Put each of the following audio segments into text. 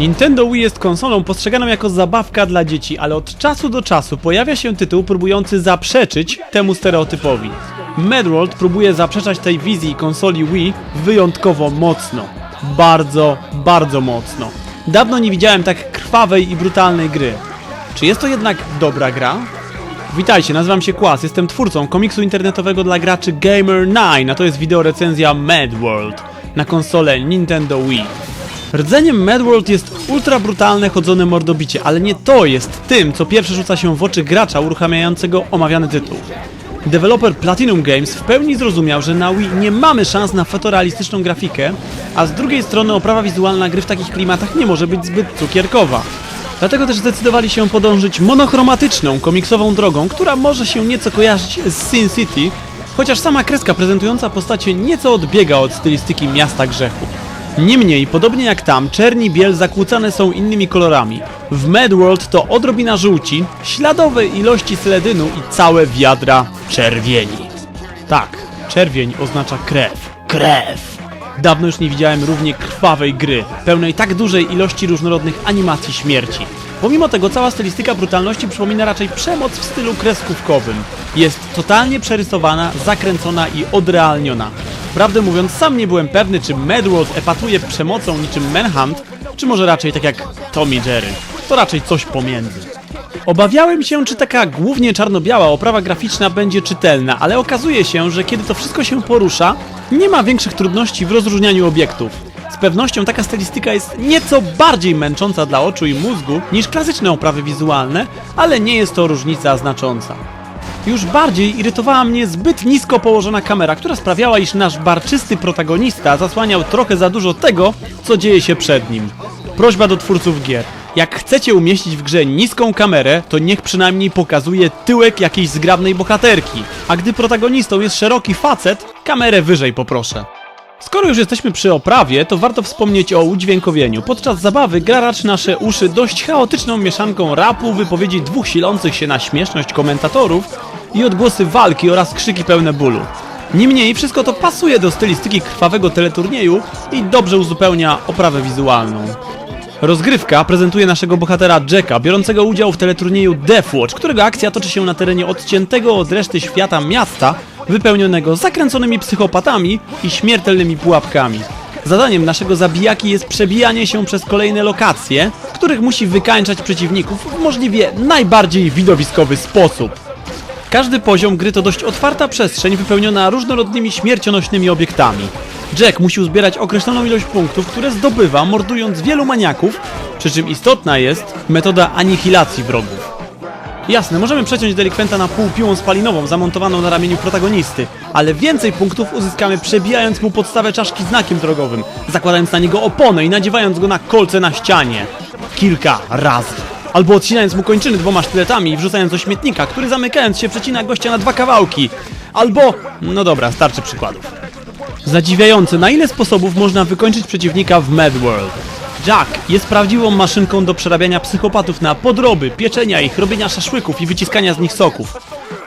Nintendo Wii jest konsolą postrzeganą jako zabawka dla dzieci, ale od czasu do czasu pojawia się tytuł próbujący zaprzeczyć temu stereotypowi. Medworld próbuje zaprzeczać tej wizji konsoli Wii wyjątkowo mocno. Bardzo, bardzo mocno. Dawno nie widziałem tak krwawej i brutalnej gry. Czy jest to jednak dobra gra? Witajcie, nazywam się Kłas, jestem twórcą komiksu internetowego dla graczy Gamer9, a to jest wideo recenzja Mad World na konsolę Nintendo Wii. Rdzeniem Mad World jest ultra brutalne chodzone mordobicie, ale nie to jest tym, co pierwsze rzuca się w oczy gracza uruchamiającego omawiany tytuł. Deweloper Platinum Games w pełni zrozumiał, że na Wii nie mamy szans na fotorealistyczną grafikę, a z drugiej strony oprawa wizualna gry w takich klimatach nie może być zbyt cukierkowa. Dlatego też zdecydowali się podążyć monochromatyczną, komiksową drogą, która może się nieco kojarzyć z Sin City, chociaż sama kreska prezentująca postacie nieco odbiega od stylistyki miasta grzechu. Niemniej, podobnie jak tam, czerni biel zakłócane są innymi kolorami. W Mad World to odrobina żółci, śladowe ilości seledynu i całe wiadra czerwieni. Tak, czerwień oznacza krew. Krew! Dawno już nie widziałem równie krwawej gry, pełnej tak dużej ilości różnorodnych animacji śmierci. Pomimo tego cała stylistyka brutalności przypomina raczej przemoc w stylu kreskówkowym. Jest totalnie przerysowana, zakręcona i odrealniona. Prawdę mówiąc, sam nie byłem pewny, czy Mad World epatuje przemocą niczym Manhunt, czy może raczej tak jak Tommy Jerry. To raczej coś pomiędzy. Obawiałem się, czy taka głównie czarno-biała oprawa graficzna będzie czytelna, ale okazuje się, że kiedy to wszystko się porusza, nie ma większych trudności w rozróżnianiu obiektów. Z pewnością taka stylistyka jest nieco bardziej męcząca dla oczu i mózgu niż klasyczne oprawy wizualne, ale nie jest to różnica znacząca. Już bardziej irytowała mnie zbyt nisko położona kamera, która sprawiała, iż nasz barczysty protagonista zasłaniał trochę za dużo tego, co dzieje się przed nim. Prośba do twórców gier. Jak chcecie umieścić w grze niską kamerę, to niech przynajmniej pokazuje tyłek jakiejś zgrabnej bohaterki. A gdy protagonistą jest szeroki facet, kamerę wyżej poproszę. Skoro już jesteśmy przy oprawie, to warto wspomnieć o udźwiękowieniu. Podczas zabawy gra raczy nasze uszy dość chaotyczną mieszanką rapu, wypowiedzi dwóch silących się na śmieszność komentatorów i odgłosy walki oraz krzyki pełne bólu. Niemniej wszystko to pasuje do stylistyki krwawego teleturnieju i dobrze uzupełnia oprawę wizualną. Rozgrywka prezentuje naszego bohatera Jacka, biorącego udział w teleturnieju Deathwatch, którego akcja toczy się na terenie odciętego od reszty świata miasta, wypełnionego zakręconymi psychopatami i śmiertelnymi pułapkami. Zadaniem naszego zabijaki jest przebijanie się przez kolejne lokacje, w których musi wykańczać przeciwników w możliwie najbardziej widowiskowy sposób. Każdy poziom gry to dość otwarta przestrzeń wypełniona różnorodnymi śmiercionośnymi obiektami. Jack musi uzbierać określoną ilość punktów, które zdobywa mordując wielu maniaków, przy czym istotna jest metoda anihilacji wrogów. Jasne, możemy przeciąć delikwenta na pół piłą spalinową zamontowaną na ramieniu protagonisty, ale więcej punktów uzyskamy przebijając mu podstawę czaszki znakiem drogowym, zakładając na niego oponę i nadziewając go na kolce na ścianie. Kilka razy. Albo odcinając mu kończyny dwoma sztyletami i wrzucając do śmietnika, który zamykając się przecina gościa na dwa kawałki. Albo... no dobra, starczy przykładów. Zadziwiające, na ile sposobów można wykończyć przeciwnika w Mad World. Jack jest prawdziwą maszynką do przerabiania psychopatów na podroby, pieczenia ich, robienia szaszłyków i wyciskania z nich soków.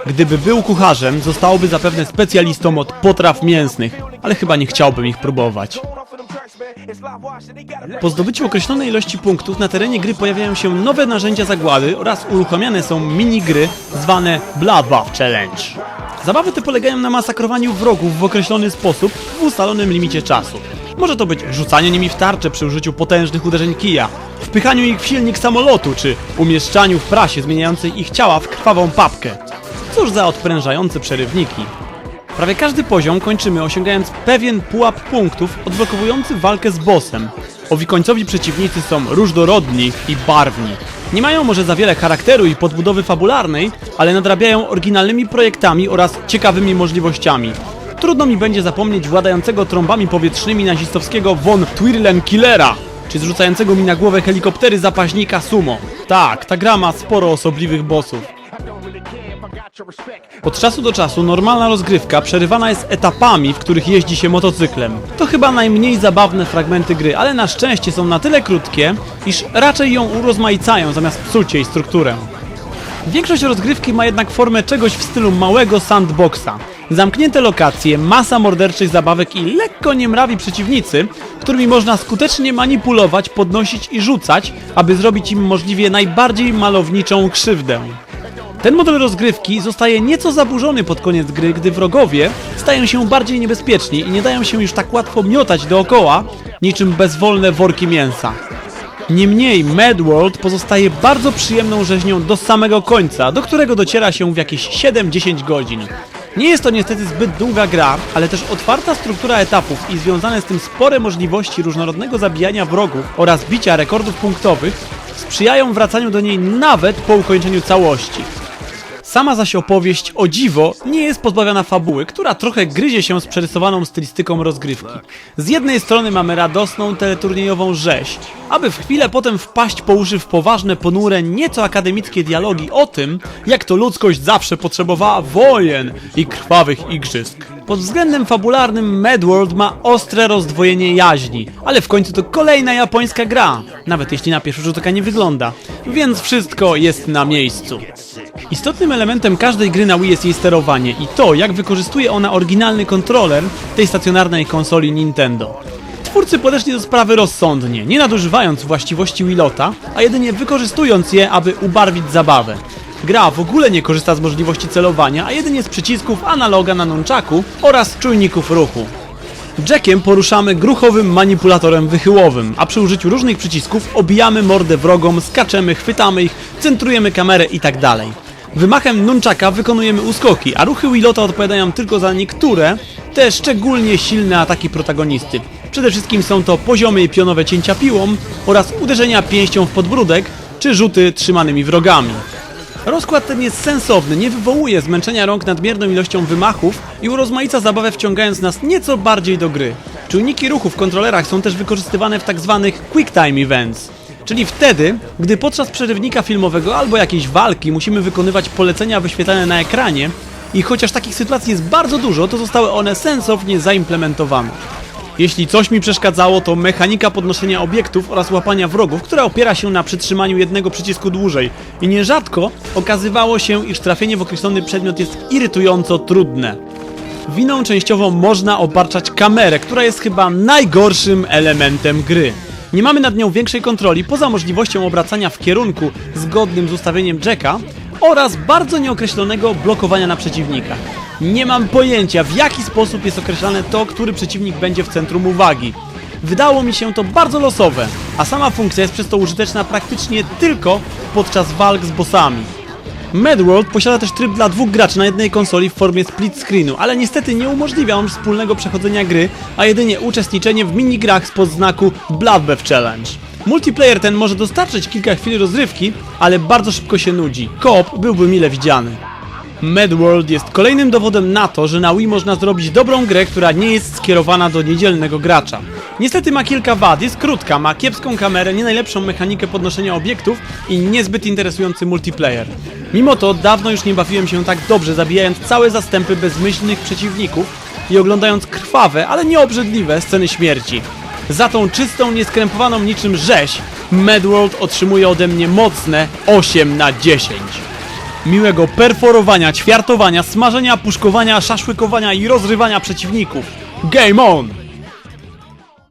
Gdyby był kucharzem, zostałoby zapewne specjalistą od potraw mięsnych, ale chyba nie chciałbym ich próbować. Po zdobyciu określonej ilości punktów na terenie gry pojawiają się nowe narzędzia zagłady oraz uruchamiane są minigry zwane Bloodbath Challenge. Zabawy te polegają na masakrowaniu wrogów w określony sposób w ustalonym limicie czasu. Może to być rzucanie nimi w tarczę przy użyciu potężnych uderzeń kija, wpychaniu ich w silnik samolotu, czy umieszczaniu w prasie zmieniającej ich ciała w krwawą papkę. Cóż za odprężające przerywniki. Prawie każdy poziom kończymy osiągając pewien pułap punktów odblokowujący walkę z bossem. Owi końcowi przeciwnicy są różnorodni i barwni. Nie mają może za wiele charakteru i podbudowy fabularnej, ale nadrabiają oryginalnymi projektami oraz ciekawymi możliwościami. Trudno mi będzie zapomnieć władającego trąbami powietrznymi nazistowskiego von Twirlen Killera, czy zrzucającego mi na głowę helikoptery zapaźnika Sumo. Tak, ta gra ma sporo osobliwych bossów. Od czasu do czasu normalna rozgrywka przerywana jest etapami, w których jeździ się motocyklem. To chyba najmniej zabawne fragmenty gry, ale na szczęście są na tyle krótkie, iż raczej ją urozmaicają zamiast psuć jej strukturę. Większość rozgrywki ma jednak formę czegoś w stylu małego sandboxa. Zamknięte lokacje, masa morderczych zabawek i lekko niemrawi przeciwnicy, którymi można skutecznie manipulować, podnosić i rzucać, aby zrobić im możliwie najbardziej malowniczą krzywdę. Ten model rozgrywki zostaje nieco zaburzony pod koniec gry, gdy wrogowie stają się bardziej niebezpieczni i nie dają się już tak łatwo miotać dookoła, niczym bezwolne worki mięsa. Niemniej Mad World pozostaje bardzo przyjemną rzeźnią do samego końca, do którego dociera się w jakieś 7-10 godzin. Nie jest to niestety zbyt długa gra, ale też otwarta struktura etapów i związane z tym spore możliwości różnorodnego zabijania wrogów oraz bicia rekordów punktowych sprzyjają wracaniu do niej nawet po ukończeniu całości. Sama zaś opowieść, o dziwo, nie jest pozbawiona fabuły, która trochę gryzie się z przerysowaną stylistyką rozgrywki. Z jednej strony mamy radosną teleturniejową rzeź, aby w chwilę potem wpaść po uszy w poważne, ponure, nieco akademickie dialogi o tym, jak to ludzkość zawsze potrzebowała wojen i krwawych igrzysk. Pod względem fabularnym Mad World ma ostre rozdwojenie jaźni, ale w końcu to kolejna japońska gra, nawet jeśli na pierwszy rzut oka nie wygląda, więc wszystko jest na miejscu. Istotnym elementem każdej gry na Wii jest jej sterowanie i to, jak wykorzystuje ona oryginalny kontroler tej stacjonarnej konsoli Nintendo. Twórcy podeszli do sprawy rozsądnie, nie nadużywając właściwości Wilota, a jedynie wykorzystując je, aby ubarwić zabawę. Gra w ogóle nie korzysta z możliwości celowania, a jedynie z przycisków analoga na nunchaku oraz czujników ruchu. Jackiem poruszamy gruchowym manipulatorem wychyłowym, a przy użyciu różnych przycisków obijamy mordę wrogom, skaczemy, chwytamy ich, centrujemy kamerę i tak. Wymachem nunchaka wykonujemy uskoki, a ruchy Wilota odpowiadają tylko za niektóre, te szczególnie silne ataki protagonisty. Przede wszystkim są to poziomy i pionowe cięcia piłą oraz uderzenia pięścią w podbródek czy rzuty trzymanymi wrogami. Rozkład ten jest sensowny, nie wywołuje zmęczenia rąk nadmierną ilością wymachów i urozmaica zabawę wciągając nas nieco bardziej do gry. Czujniki ruchu w kontrolerach są też wykorzystywane w tzw. quick time events, czyli wtedy, gdy podczas przerywnika filmowego albo jakiejś walki musimy wykonywać polecenia wyświetlane na ekranie i chociaż takich sytuacji jest bardzo dużo, to zostały one sensownie zaimplementowane. Jeśli coś mi przeszkadzało, to mechanika podnoszenia obiektów oraz łapania wrogów, która opiera się na przytrzymaniu jednego przycisku dłużej. I nierzadko okazywało się, iż trafienie w określony przedmiot jest irytująco trudne. Winą częściowo można obarczać kamerę, która jest chyba najgorszym elementem gry. Nie mamy nad nią większej kontroli poza możliwością obracania w kierunku zgodnym z ustawieniem Jacka oraz bardzo nieokreślonego blokowania na przeciwnika. Nie mam pojęcia w jaki sposób jest określane to, który przeciwnik będzie w centrum uwagi. Wydało mi się to bardzo losowe, a sama funkcja jest przez to użyteczna praktycznie tylko podczas walk z bossami. Mad World posiada też tryb dla dwóch graczy na jednej konsoli w formie split screenu, ale niestety nie umożliwia on wspólnego przechodzenia gry, a jedynie uczestniczenie w minigrach spod znaku Bloodbath Challenge. Multiplayer ten może dostarczyć kilka chwil rozrywki, ale bardzo szybko się nudzi. Koop byłby mile widziany. Mad World jest kolejnym dowodem na to, że na Wii można zrobić dobrą grę, która nie jest skierowana do niedzielnego gracza. Niestety ma kilka wad, jest krótka, ma kiepską kamerę, nie najlepszą mechanikę podnoszenia obiektów i niezbyt interesujący multiplayer. Mimo to dawno już nie bawiłem się tak dobrze, zabijając całe zastępy bezmyślnych przeciwników i oglądając krwawe, ale nie obrzydliwe sceny śmierci. Za tą czystą, nieskrępowaną niczym rzeź, Mad World otrzymuje ode mnie mocne 8 na 10 miłego perforowania, ćwiartowania, smażenia, puszkowania, szaszłykowania i rozrywania przeciwników. Game on!